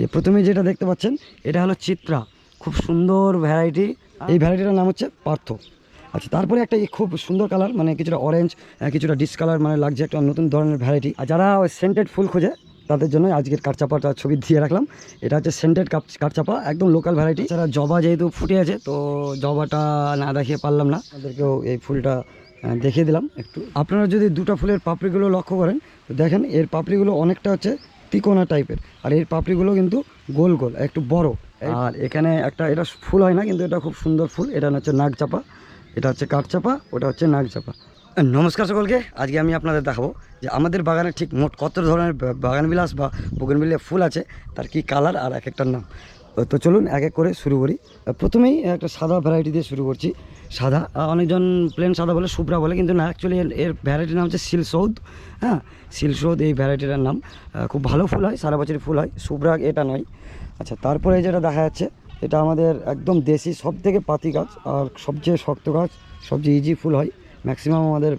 এই প্রথমে যেটা দেখতে পাচ্ছেন, এটা হলো চিত্রা। খুব সুন্দর ভ্যারাইটি এই ভ্যারাইটিটার নাম হচ্ছে পার্থ। আচ্ছা তারপরে একটা খুব সুন্দর কালার মানে কিছুটা অরেঞ্জ কিছুটা ডিসকালার মানে লাগছে একটা নতুন ধরনের ভ্যারাইটি আর যারা সেন্টেড ফুল খোঁজে, তাদের জন্য আজকের কাঠচাপাটা ছবি দিয়ে রাখলাম। এটা হচ্ছে সেন্টেড কাপ, কাঠচাপা, একদম লোকাল ভ্যারাইটি যারা জবা যেহেতু ফুটে আছে, তো জবাটা না দেখিয়ে পারলাম না। আপনাদেরকেও এই ফুলটা দেখিয়ে দিলাম একটু। আপনারা যদি দুটো ফুলের পাপড়িগুলো লক্ষ্য করেন, তো দেখেন এর পাপড়িগুলো অনেকটা হচ্ছে তিকোনা টাইপের আর এর পাপড়িগুলো কিন্তু গোল গোল একটু বড়। আর এখানে একটা এটা ফুল হয় না কিন্তু এটা খুব সুন্দর ফুল। এটা হচ্ছে নাগচাপা এটা হচ্ছে কাঠচাপা ওটা হচ্ছে নাগচাপা নমস্কার সকলকে আজকে আমি আপনাদের দেখাবো যে আমাদের বাগানে ঠিক মোট কত ধরনের বাগানবিলাস বাগান বিলাস বা বোগেনভিলিয়া ফুল আছে তার কি কালার আর এক একটার নাম। তো চলুন এক এক করে শুরু করি। প্রথমেই একটা সাদা ভ্যারাইটি দিয়ে শুরু করছি। সাদা অনেকজন প্লেন সাদা বলে শুভ্রা বলে, কিন্তু না অ্যাকচুয়ালি এর ভ্যারাইটির নাম হচ্ছে সিলসৌদ হ্যাঁ? সিলসৌদ এই ভ্যারাইটিটার নাম। খুব ভালো ফুল হয়, সারা বছরই ফুল হয় শুভ্রা এটা নয়। আচ্ছা তারপরে যেটা দেখা যাচ্ছে, এটা আমাদের একদম দেশি সব থেকে পাতি গাছ, আর সবচেয়ে শক্ত গাছ, সবচেয়ে ইজি ফুল হয়। ম্যাক্সিমাম আমাদের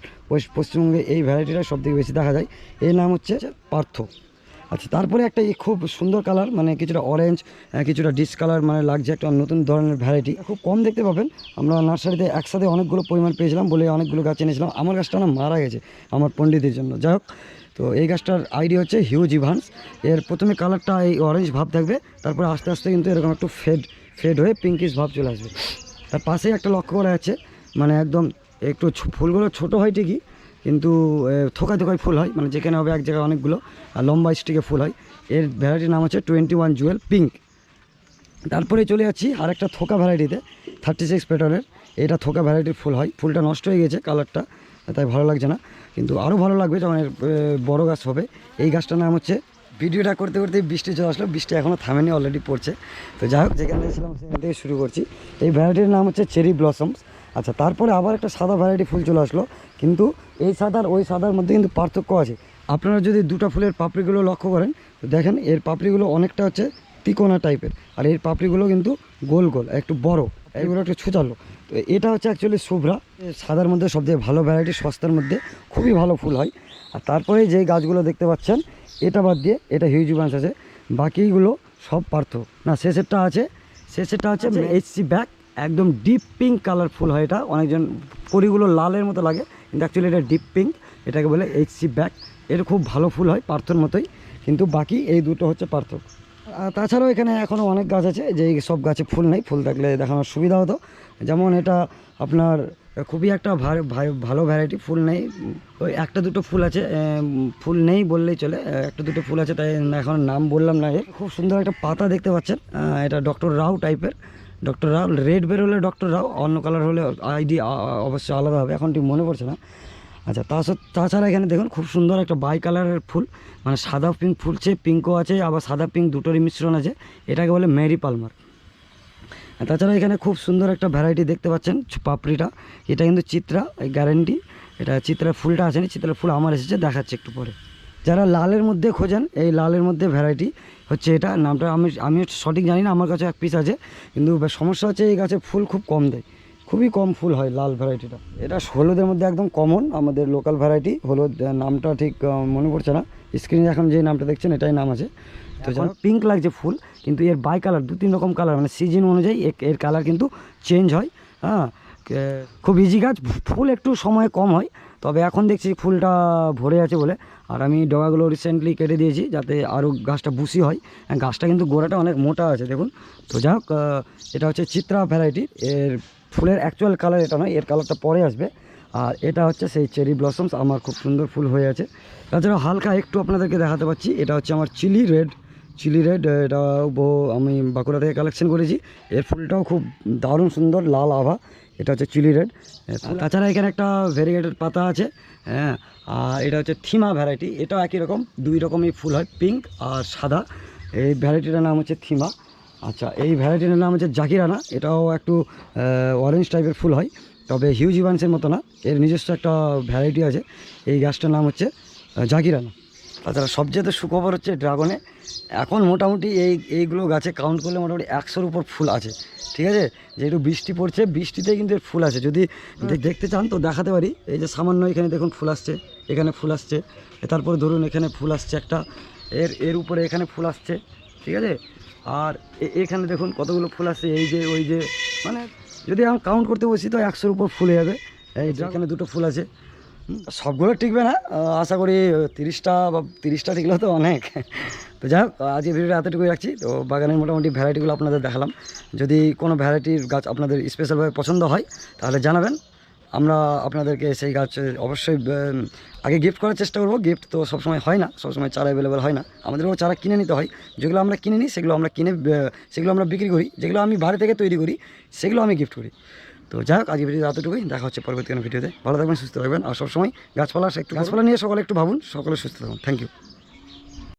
পশ্চিমবঙ্গে এই ভ্যারাইটিটা সব থেকে বেশি দেখা যায়। এর নাম হচ্ছে পার্থ। আচ্ছা তারপরে একটা খুব সুন্দর কালার মানে কিছুটা অরেঞ্জ কিছুটা ডিস কালার মানে লাগছে একটা নতুন ধরনের ভ্যারাইটি খুব কম দেখতে পাবেন। আমরা নার্সারিতে একসাথে অনেকগুলো পরিমাণ পেয়েছিলাম, বলে অনেকগুলো গাছ এনেছিলাম। আমার গাছটা না মারা গেছে, আমার পণ্ডিতের জন্য। যাই হোক, তো এই গাছটার আইডি হচ্ছে হিউজ ইভান্স এর প্রথমে কালারটা এই অরেঞ্জ ভাব থাকবে, তারপরে আস্তে আস্তে কিন্তু এরকম একটু ফেড ফেড হয়ে পিঙ্কিশ ভাব চলে আসবে। তার পাশেই একটা লক্ষ্য করা যাচ্ছে মানে একদম একটু ফুলগুলো ছোট হয় ঠিকই কিন্তু থোকায় থোকায় ফুল হয় মানে যেখানে হবে এক জায়গায় অনেকগুলো, আর লম্বা স্টিকে ফুল হয়। এর ভ্যারাইটির নাম হচ্ছে টোয়েন্টি ওয়ান জুয়েল পিঙ্ক তারপরে চলে যাচ্ছি আর একটা থোকা ভ্যারাইটিতে থার্টি সিক্স পেটারের এটা থোকা ভ্যারাইটির ফুল হয়। ফুলটা নষ্ট হয়ে গেছে কালারটা তাই ভালো লাগছে না। কিন্তু আরও ভালো লাগবে যখন এর বড় গাছ হবে। এই গাছটার নাম হচ্ছে ভিডিওটা করতে করতে বৃষ্টি চলে আসলো। বৃষ্টি এখনও থামেনি অলরেডি পড়ছে। তো যাই হোক, যেখানে ছিলাম সেখান থেকে শুরু করছি। এই ভ্যারাইটির নাম হচ্ছে চেরি ব্লসমস আচ্ছা তারপরে আবার একটা সাদা ভ্যারাইটি ফুল চলে আসলো। কিন্তু এই সাদার ওই সাদার মধ্যে কিন্তু পার্থক্য আছে। আপনারা যদি দুটো ফুলের পাপড়িগুলো লক্ষ্য করেন তো দেখেন এর পাপড়িগুলো অনেকটা হচ্ছে তিকোনা টাইপের আর এর পাপড়িগুলো কিন্তু গোল গোল একটু বড় এগুলো একটু ছুচালো। তো এটা হচ্ছে অ্যাকচুয়ালি শুভ্রা। সাদার মধ্যে সবচেয়ে ভালো ভ্যারাইটি সস্তার মধ্যে খুবই ভালো ফুল হয়। আর তারপরে যে গাছগুলো দেখতে পাচ্ছেন এটা বাদ দিয়ে এটা হিউজ বাঞ্চ আছে। বাকিগুলো সব পার্থ না শেষেরটা আছে শেষেরটা হচ্ছে এইচসি ব্যাক একদম ডিপ পিঙ্ক কালার ফুল হয় এটা। অনেকজন পরিগুলো লালের মতো লাগে, কিন্তু অ্যাকচুয়ালি এটা ডিপ পিঙ্ক এটাকে বলে এইচসি ব্যাক এর খুব ভালো ফুল হয় পার্থর মতোই, কিন্তু বাকি এই দুটো হচ্ছে পার্থ তাছাড়াও এখানে এখনও অনেক গাছ আছে, যে সব গাছে ফুল নেই, ফুল থাকলে দেখানোর সুবিধা হতো। যেমন এটা আপনার খুবই একটা ভালো ভ্যারাইটি ফুল নেই। ওই একটা দুটো ফুল আছে ফুল নেই বললেই চলে একটা দুটো ফুল আছে, তাই এখন নাম বললাম না খুব সুন্দর একটা পাতা দেখতে পাচ্ছেন এটা ডক্টর রাও টাইপের ডক্টর রাও রেড বের হলে ডক্টর রাও অন্য কালার হলে আইডি অবশ্যই আলাদা হবে, এখন ঠিক মনে পড়ছে না। আচ্ছা তা তাছাড়া এখানে দেখুন, খুব সুন্দর একটা বাই কালারের ফুল মানে সাদা পিঙ্ক ফুলছে পিঙ্কও আছে, আবার সাদা পিঙ্ক দুটোরই মিশ্রণ আছে, এটাকে বলে মেরি পালমার তাছাড়া এখানে খুব সুন্দর একটা ভ্যারাইটি দেখতে পাচ্ছেন পাপড়িটা, এটা কিন্তু চিত্রা, এই গ্যারেন্টি এটা চিত্রার ফুলটা আসেনি চিত্রার ফুল আমার এসেছে, দেখাচ্ছে একটু পরে। যারা লালের মধ্যে খোঁজেন এই লালের মধ্যে ভ্যারাইটি হচ্ছে এটা। নামটা আমি আমি সঠিক জানি না আমার কাছে এক পিস আছে। কিন্তু সমস্যা হচ্ছে এই গাছে ফুল খুব কম দেয়। খুবই কম ফুল হয় লাল ভ্যারাইটিটা এটা হলুদের মধ্যে একদম কমন আমাদের লোকাল ভ্যারাইটি হলুদ নামটা ঠিক মনে পড়ছে না। স্ক্রিনে এখন যে নামটা দেখছেন এটাই নাম আছে। তো যেমন পিঙ্ক লাগছে ফুল কিন্তু এর বাই কালার দু তিন রকম কালার মানে সিজন অনুযায়ী এর- এর কালার কিন্তু চেঞ্জ হয়। হ্যাঁ খুব ইজি গাছ ফুল একটু সময় কম হয়। তবে এখন দেখছি ফুলটা ভরে আছে বলে। আর আমি ডগাগুলো রিসেন্টলি কেটে দিয়েছি যাতে আরও গাছটা বুসি হয়। গাছটা কিন্তু গোড়াটা অনেক মোটা আছে, দেখুন। তো যাই হোক এটা হচ্ছে চিত্রা ভ্যারাইটি এর ফুলের অ্যাকচুয়াল কালার এটা নয়, এর কালারটা পরে আসবে। আর এটা হচ্ছে সেই চেরি ব্লসমস আমার খুব সুন্দর ফুল হয়ে আছে। তাছাড়া হালকা একটু আপনাদেরকে দেখাতে পাচ্ছি, এটা হচ্ছে আমার চিলি রেড চিলি রেড এটা আমি বাঁকুড়া থেকে কালেকশন করেছি। এর ফুলটাও খুব দারুণ সুন্দর, লাল আভা। এটা হচ্ছে চিলি রেড। তাছাড়া এখানে একটা ভেরিগেটেড পাতা আছে হ্যাঁ আর এটা হচ্ছে থিমা ভ্যারাইটি। এটাও একই রকম, দুই রকমই ফুল হয়, পিঙ্ক আর সাদা। এই ভ্যারাইটিটার নাম হচ্ছে থিমা। আচ্ছা এই ভ্যারাইটিটার নাম হচ্ছে জাকিরানা। এটাও একটু অরেঞ্জ টাইপের ফুল হয়, তবে হিউজ ইভান্সের মতো না। এর নিজস্ব একটা ভ্যারাইটি আছে। এই গাছটার নাম হচ্ছে জাকিরানা। তাছাড়া সবচেয়ে সুখবর হচ্ছে ড্রাগনে। এখন মোটামুটি এই এইগুলো গাছে কাউন্ট করলে মোটামুটি একশোর উপর ফুল আছে। ঠিক আছে? যেহেতু বৃষ্টি পড়ছে বৃষ্টিতে কিন্তু এর ফুল আছে। যদি দেখতে চান তো দেখাতে পারি। এই যে সামান্য এখানে দেখুন ফুল আসছে এখানে ফুল আসছে। তারপরে ধরুন এখানে ফুল আসছে একটা। এর এর উপরে এখানে ফুল আসছে। ঠিক আছে? আর এখানে দেখুন কতগুলো ফুল আসছে। এই যে ওই যে মানে যদি আমি কাউন্ট করতে বসি তো একশোর উপর ফুল হয়ে যাবে। এই যে এখানে দুটো ফুল আছে। সবগুলো টিকবে না আশা করি তিরিশটা বা তিরিশটা টিকলেও তো অনেক। তো যাই হোক আজকে ভিডিওটা এতটুকুই রাখছি। তো বাগানের মোটামুটি ভ্যারাইটিগুলো আপনাদের দেখালাম। যদি কোনো ভ্যারাইটির গাছ আপনাদের স্পেশালভাবে পছন্দ হয়, তাহলে জানাবেন। আমরা আপনাদেরকে সেই গাছ অবশ্যই আগে গিফট করার চেষ্টা করব। গিফট তো সবসময় হয় না, সবসময় চারা অ্যাভেলেবেল হয় না। আমাদেরও চারা কিনে নিতে হয়। যেগুলো আমরা কিনে নিই, সেগুলো আমরা কিনে সেগুলো আমরা বিক্রি করি। যেগুলো আমি বাড়ি থেকে তৈরি করি, সেগুলো আমি গিফট করি। তো যাই হোক আজকে ভিডিও এতটুকুই। দেখা হচ্ছে পরবর্তী কোনো ভিডিওতে। ভালো থাকবেন, সুস্থ থাকবেন। আর সবসময় গাছপালা গাছপালা নিয়ে সকলে একটু ভাবুন, সকলে সুস্থ থাকুন। Thank you